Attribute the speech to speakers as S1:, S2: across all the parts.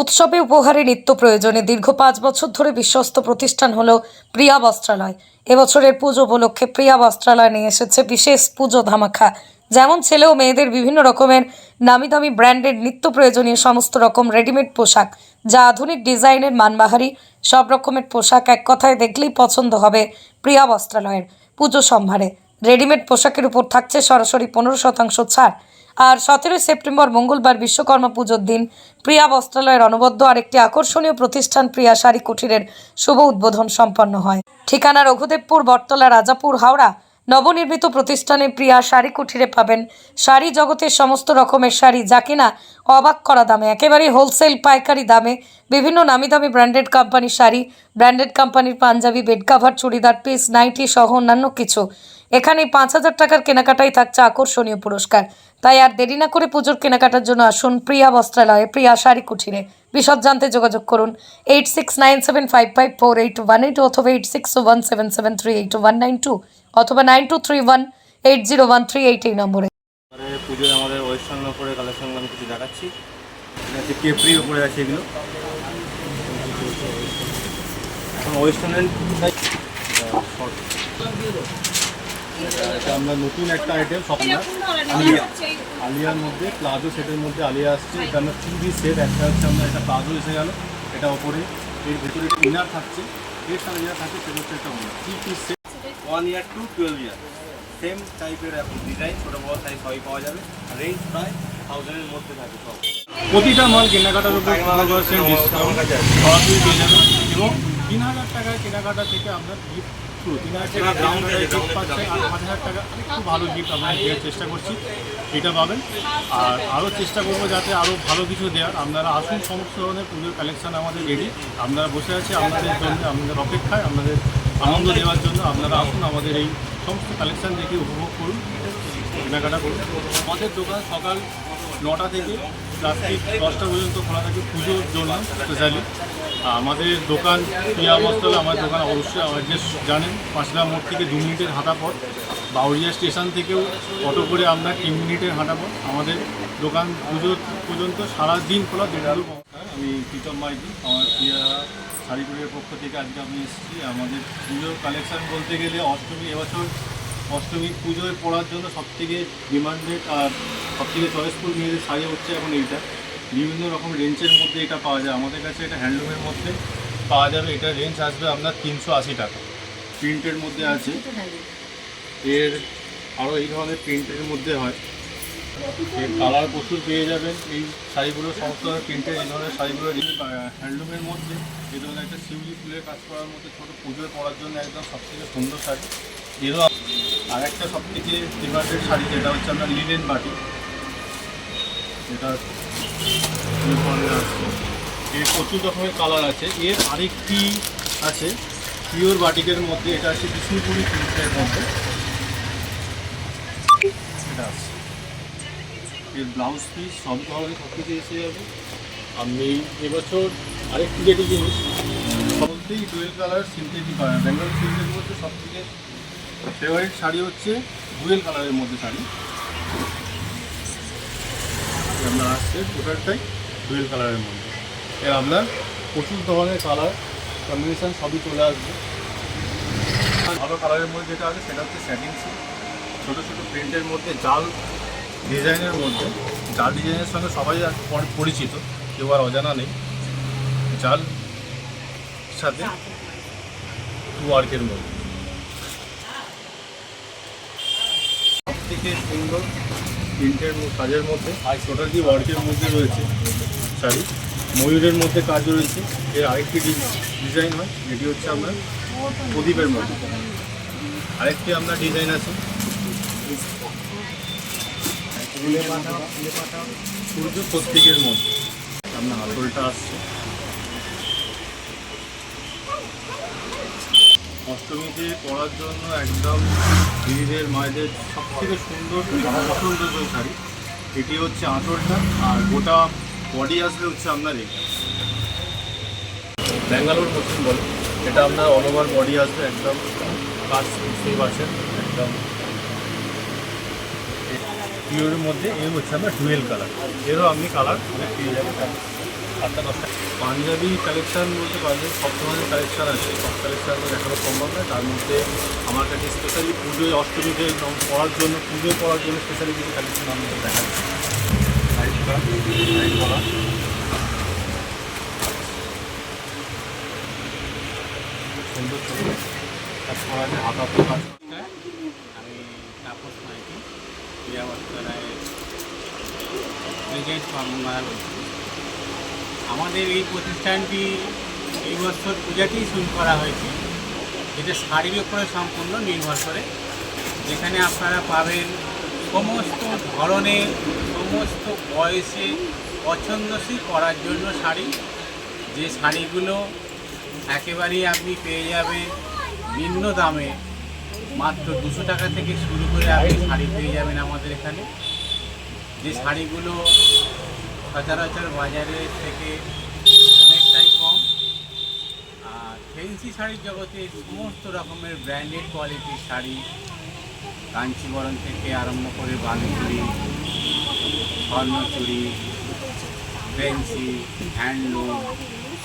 S1: উৎসবে উপহারে নিত্য প্রয়োজনে দীর্ঘ পাঁচ বছর ধরে বিশ্বস্ত প্রতিষ্ঠান হল প্রিয়া বস্ত্রালয়। এবছরের পুজো উপলক্ষে প্রিয়া বস্ত্রালয় নিয়ে এসেছে বিশেষ পুজো ধামাখা যেমন ছেলে ও মেয়েদের বিভিন্ন রকমের নামি দামি ব্র্যান্ডের নিত্য প্রয়োজনীয় সমস্ত রকম রেডিমেড পোশাক, যা আধুনিক ডিজাইনের মানবাহারি, সব রকমের পোশাক এক কথায় দেখলেই পছন্দ হবে প্রিয়া বস্ত্রালয়ের। পুজো সম্ভারে রেডিমেড পোশাকের উপর থাকছে সরাসরি পনেরো শতাংশ ছাড়। আর সতেরোই সেপ্টেম্বর মঙ্গলবার বিশ্বকর্মা পুজোর দিন প্রিয়া বস্ত্রালয়ের অনবদ্য আরেকটি আকর্ষণীয় প্রতিষ্ঠান প্রিয়া শাড়ি কুঠিরের শুভ উদ্বোধন সম্পন্ন হয়। ঠিকানা রঘুদেবপুর, বটতলা, রাজাপুর, হাওড়া। নবনির্মিত প্রতিষ্ঠানে প্রিয়া শাড়ি কুঠিরে পাবেন শাড়ি জগতের সমস্ত রকমের শাড়ি যা কিনা অবাক করা দামে, একেবারেই হোলসেল পাইকারি দামে বিভিন্ন নামি দামি ব্র্যান্ডেড কোম্পানির শাড়ি ব্র্যান্ডেড কোম্পানির panjabi bed cover churidar piece nightie সহ অন্যান্য কিছু। এখানে পাঁচ হাজার টাকার কেনাকাটাই থাকছে আকর্ষণীয় পুরস্কার। তাই আর দেরি না করে পুজোর কেনাকাটার জন্য আসুন প্রিয়া বস্ত্রালয়ে, প্রিয়া শাড়ি কুঠিরে। বিশদ জানতে যোগাযোগ করুন eight six nine seven five five four eight one eight অথবা eight six one seven seven three eight one nine two অথবা nine two three one eight zero one three eight এই নম্বরে।
S2: পুজোয় আমাদের ওয়েস্টার্ন উপরে কালেকশনগুলো আমি কিছু দেখাচ্ছি। হচ্ছে কেপ্রি উপরে আছে এগুলো। এখন এটা আমরা নতুন একটা আইটেম না আলিয়া। আলিয়ার মধ্যে প্লাজো সেটের মধ্যে আলিয়া আসছে। এটা আমরা থ্রি সেট একটা হচ্ছে আমরা এটা প্লাজো এসে গেল এটা ওপরে। এর ভেতরে ইনার থাকছে। এর সাথে যেটা থাকছে সেটা হচ্ছে একটা three piece set one year two twelve year same টাইপের এখন ডিজাইন ছোটো বড় সাইজ সবই পাওয়া যাবে। রেঞ্জ প্রায় থাউজেন্ডের মধ্যে থাকে সব। প্রতিটা মাল কেনাকাটার উপর এবং তিন হাজার টাকায় কেনাকাটা থেকে আপনার গিফট শুরু তিন হাজার টাকা পাঁচ হাজার টাকা। একটু ভালো গিফট আপনাদের দেওয়ার চেষ্টা করছি, এটা পাবেন। আর আরও চেষ্টা করব যাতে আরও ভালো কিছু দেওয়ার। আপনারা আসুন, সমস্ত ধরনের পুজোর কালেকশান আমাদের রেডি আপনারা বসে আছি আপনাদের জন্য, আপনাদের অপেক্ষায়, আপনাদের আনন্দ দেওয়ার জন্য। আপনারা আসুন আমাদের এই সমস্ত কালেকশান দেখে উপভোগ করুন। কেনাকাটা করুন আমাদের দোকান সকাল নটা থেকে রাত্রি দশটা পর্যন্ত খোলা থাকে পুজোর জন্য স্পেশালি আমাদের দোকান প্রিয়া বস্ত্রালয় আমার দোকান অবশ্যই আমার যে জানেন, পাঁচলা মোড় থেকে দু মিনিটের হাঁটা পথ। বাউরিয়া স্টেশন থেকেও অটো করে আপনার তিন মিনিটের হাঁটা পথ। আমাদের দোকান পুজো পর্যন্ত সারা দিন খোলা দেড়ালু আমি প্রীতম মাইতি, আমার প্রিয়া শাড়িপুরের পক্ষ থেকে আজকে আমি এসেছি। আমাদের পুজোর কালেকশন বলতে গেলে অষ্টমী এবছর অষ্টমী পুজোয় পড়ার জন্য সবথেকে ডিমান্ডেড আর সবথেকে চয়েসফুল মেয়েদের শাড়ি হচ্ছে এখন এইটা। বিভিন্ন রকম রেঞ্জের মধ্যে এটা পাওয়া যায়। আমাদের কাছে এটা হ্যান্ডলুমের মধ্যে পাওয়া যাবে। এটা রেঞ্জ আসবে আপনার তিনশো আশি টাকা। প্রিন্টের মধ্যে আছে। এর আরও এই ধরনের প্রিন্টের মধ্যে হয়। এর কালার প্রচুর পেয়ে যাবেন। এই শাড়িগুলো সমস্ত ধরনের প্রিন্টের এই ধরনের শাড়িগুলো হ্যান্ডলুমের মধ্যে। এই ধরনের একটা শিউলি ফুলের কাজ করার মধ্যে ছোটো পুজোয় পরার জন্য একদম সবথেকে সুন্দর শাড়ি। এরও আর একটা সব থেকে ডিমান্ডেড শাড়ি যেটা হচ্ছে আপনার লিনেন বাটি। যেটা এর প্রচুর রকমের কালার আছে। এর আরেকটি আছে পিওর বাটিকের মধ্যে এটা আছে বিষ্ণুপুরি প্রিন্টের মধ্যে। এটা এর ব্লাউজ পিস সব ধরনের সব কিছু এসে যাবে। আমি এবছর আরেকটি যেটি জিনিস সবথেকেই ডুয়েল কালার সিনথেটিক বেঙ্গল সিল্কের মধ্যে সব থেকে ফেভারিট শাড়ি হচ্ছে ডুয়েল কালারের মধ্যে শাড়ি। আপনার আসছে টোটালটাই ডুয়েল কালারের মধ্যে। এর আপনার প্রচুর ধরনের কালার কম্বিনেশান সবই চলে আসবে। ভালো কালারের মধ্যে যেটা আছে সেটা হচ্ছে সিল্ক ছোটো ছোটো প্রিন্টের মধ্যে জাল ডিজাইনের মধ্যে। জাল ডিজাইনের সঙ্গে সবাই পরিচিত, কেউ আর অজানা নেই। জাল সাথে ওয়ার্কের মধ্যে। থেকে সুন্দর প্রিন্টের কাজের মধ্যে, আর টোটালি ওয়ার্কের মধ্যে রয়েছে শাড়ি ময়ূরের মধ্যে কাজ রয়েছে, এর আরেকটি ডিজাইন হয় যেটি হচ্ছে আপনার প্রদীপের মধ্যে আরেকটি আপনার ডিজাইন আছে। সূর্য প্রত্যেকের মধ্যে আপনার হাতলটা আসছে। অষ্টমীতে পরার জন্য একদম দিদিদের মায়েদের সব থেকে সুন্দর পছন্দজয় শাড়ি, এটি হচ্ছে আঁচলটা আর গোটা বডি আসবে হচ্ছে আপনার এটা। ব্যাঙ্গালোর মতন বলে, এটা আপনার অল ওভার বডি আসবে একদম কাজ বুঝতেই পারছেন একদম পিওরের মধ্যে এর হচ্ছে আপনার ডুয়েল কালার এরও আপনি কালার পেয়ে যাবেন। পাঞ্জাবি কালেকশন বলতে পাঞ্জাবি সব ধরনের কালেকশন আছে। সব কালেকশন তো দেখানো সম্ভব নয়। তার মধ্যে আমার কাছে স্পেশালি পুজোয়, অষ্টমীতে পড়ার জন্য, পুজোয় পড়ার জন্য স্পেশালি কিছু কালেকশন আমি দেখা করা
S3: আমি তাপস মাইতি। কর্মধারা বলছি। আমাদের এই প্রতিষ্ঠানটি এই বছর পূজাতেই শুরু করা হয়েছে। যেটা শাড়ির উপরে সম্পূর্ণ নির্ভর করে। যেখানে আপনারা পাবেন সমস্ত ধরনের সমস্ত বয়সে পছন্দসই করার জন্য শাড়ি। যে শাড়িগুলো একেবারেই আপনি পেয়ে যাবেন নিম্ন দামে। মাত্র দুশো টাকা থেকে শুরু করে আপনি শাড়ি পেয়ে যাবেন আমাদের এখানে। যে শাড়িগুলো সচরাচর বাজারে থেকে অনেকটাই কম। আর ফেন্সি শাড়ির জগতে সমস্ত রকমের ব্র্যান্ডেড কোয়ালিটির শাড়ি কাঞ্চিবরণ থেকে আরম্ভ করে বালুচুরি, স্বর্ণচুরি ফেন্সি হ্যান্ডলুম,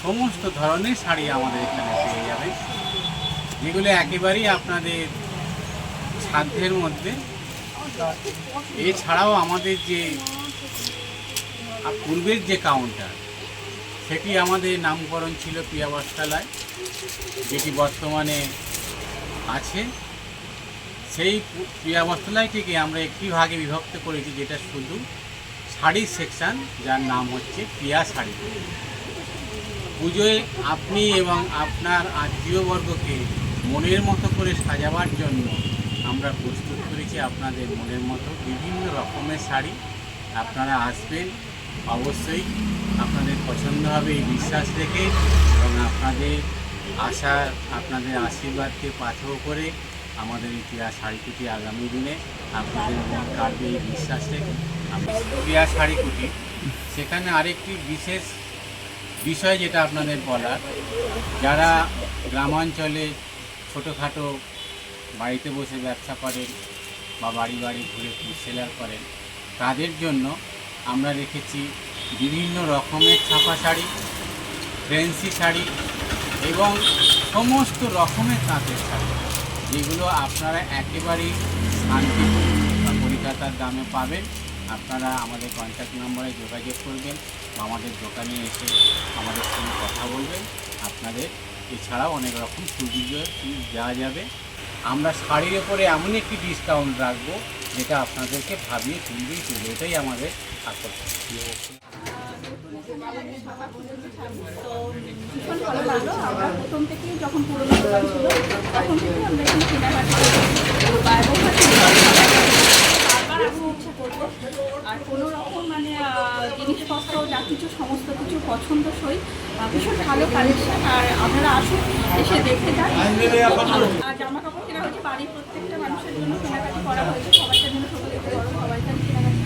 S3: সমস্ত ধরনের শাড়ি আমাদের এখানে পেয়ে যাবে। যেগুলো একেবারেই আপনাদের সাধ্যের মধ্যে। এছাড়াও আমাদের যে আ- পূর্বের যে কাউন্টার, সেটি আমাদের নামকরণ ছিল প্রিয়া বস্ত্রালয় যেটি বর্তমানে আছে। সেই পু- প্রিয়া বস্ত্রালয়টিকে আমরা একটি ভাগে বিভক্ত করেছি, যেটা শুধু শাড়ির সেকশন যার নাম হচ্ছে প্রিয়া শাড়ি। পুজোয় আপনি এবং আপনার আত্মীয়বর্গকে মনের মতো করে সাজাবার জন্য আমরা প্রস্তুত করেছি আপনাদের মনের মতো বিভিন্ন রকমের শাড়ি। আপনারা আসবেন অবশ্যই আপনাদের পছন্দ হবে এই বিশ্বাস রেখে এবং আপনাদের আশা, আপনাদের আশীর্বাদকে পাথর করে আমাদের ইতিহাস শাড়িকুটি আগামী দিনে আপনাদের মন কাটবে এই বিশ্বাস রেখে আমরা শাড়িকুটি সেখানে আরেকটি বিশেষ বিষয় যেটা আপনাদের বলার, যারা গ্রামাঞ্চলে ছোটোখাটো বাড়িতে বসে ব্যবসা করেন বা বাড়ি বাড়ি ঘুরে সেলার করেন, তাদের জন্য আমরা রেখেছি বিভিন্ন রকমের ছাপা শাড়ি ফ্রেন্সি শাড়ি এবং সমস্ত রকমের তাঁতের শাড়ি, যেগুলো আপনারা একেবারেই শান্তিপুর বা কলকাতার দামে পাবেন। আপনারা আমাদের কন্ট্যাক্ট নম্বরে যোগাযোগ করবেন বা আমাদের দোকানে এসে আমাদের সঙ্গে কথা বলবেন। আপনাদের এছাড়াও অনেক রকম সুবিধা দেওয়া যাবে। আমরা শাড়ির ওপরে এমন একটি ডিসকাউন্ট রাখব, যেটা আপনাদেরকে ভাবিয়ে তুলবেই তুলবে। এটাই আমাদের আকর্ষণ
S4: তো ভীষণ ভালো লাগল আমরা প্রথম থেকেই যখন পুরোনো দোকান তখন থেকেই আমরা এখানে কেনাকাটা বারবার ইচ্ছা করব আর কোনো রকম মানে জিনিসপত্র যা কিছু সমস্ত কিছু পছন্দসই ভীষণ ভালো কালেকশন আর আপনারা আসুন এসে দেখে যান আর জামা কাপড় কেনা হয়েছে বাড়ির প্রত্যেকটা মানুষের জন্য, কেনাকাটি করা হয়েছে।